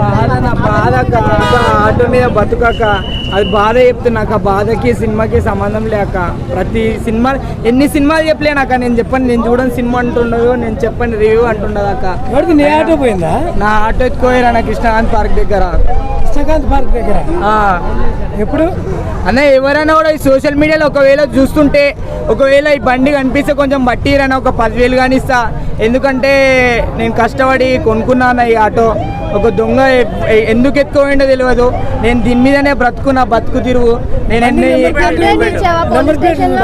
బాధ నా బాధ ఆటో మీద బతుకక్క అది బాధ చెప్తున్నాక బాధకి సినిమాకి సంబంధం లేక ప్రతి సినిమా ఎన్ని సినిమాలు చెప్పలేనాక నేను చెప్పండి నేను చూడని సినిమా అంటుండదు నేను చెప్పని రివ్యూ అంటుండదు అక్క. నీ ఆటో పోయిందా? నా ఆటో ఎత్తుకోయారు నా కృష్ణకాంత్ పార్క్ దగ్గర. కృష్ణకాంత్ పార్క్ దగ్గర. ఆ. ఎప్పుడు? అన్న ఎవరైనా కూడా ఈ సోషల్ మీడియాలో ఒకవేళ చూస్తుంటే ఒకవేళ ఈ బండి కనిపిస్తే కొంచెం బట్టిరని ఒక పదివేలు కానీ ఇస్తా. ఎందుకంటే నేను కష్టపడి కొనుక్కున్నాను ఈ ఆటో. ఒక దొంగ ఎందుకు ఎత్తుకోయిండో తెలియదు నేను దీని మీదనే బ్రతుకున్నా బతుకు తిరుగు. నేను ఎన్ని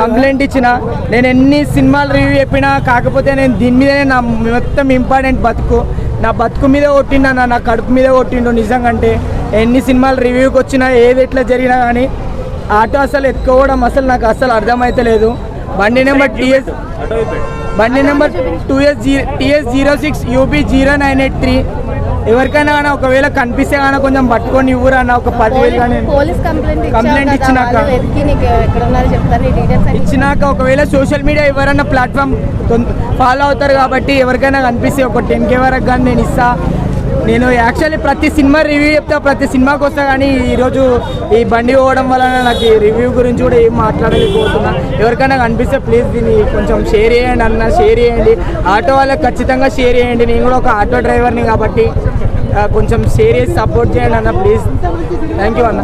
కంప్లైంట్ ఇచ్చిన నేను ఎన్ని సినిమాలు రివ్యూ చెప్పినా కాకపోతే నేను దీని మీదనే నా మొత్తం ఇంపార్టెంట్ బతుకు. నా బతుకు మీద కొట్టిండు అన్న నా కడుపు మీద కొట్టిండు నిజంగా అంటే. ఎన్ని సినిమాలు రివ్యూకి వచ్చినా ఏది ఎట్లా జరిగినా కానీ ఆటో అసలు ఎత్తుకోవడం అసలు నాకు అసలు అర్థమైతలేదు. బండి నెంబర్ టీఎస్ బండి number two S G TS zero six UP zero nine eight three. ఎవరికైనా కానీ ఒకవేళ కనిపిస్తే కానీ కొంచెం పట్టుకొని ఇవ్వరు అన్న ఒక పదివేలు కానీ పోలీస్ కంప్లైంట్ ఇచ్చినాక. ఇచ్చినాక ఒకవేళ సోషల్ మీడియా ఎవరైనా ప్లాట్ఫామ్ ఫాలో అవుతారు కాబట్టి ఎవరికైనా కనిపిస్తే ఒక టెన్ కే వరకు కానీ నేను ఇస్తా. నేను యాక్చువల్లీ ప్రతి సినిమా రివ్యూ చెప్తా ప్రతి సినిమాకి వస్తా కానీ ఈరోజు ఈ బండి పోవడం వలన నాకు ఈ రివ్యూ గురించి కూడా ఏం మాట్లాడలేకపోతున్నా. ఎవరికైనా కనిపిస్తే ప్లీజ్ దీన్ని కొంచెం షేర్ చేయండి అన్న షేర్ చేయండి. ఆటో వాళ్ళకి ఖచ్చితంగా షేర్ చేయండి. నేను కూడా ఒక ఆటో డ్రైవర్ని కాబట్టి కొంచెం షేర్ చేసి సపోర్ట్ చేయండి అన్న ప్లీజ్ థ్యాంక్ యూ అన్న.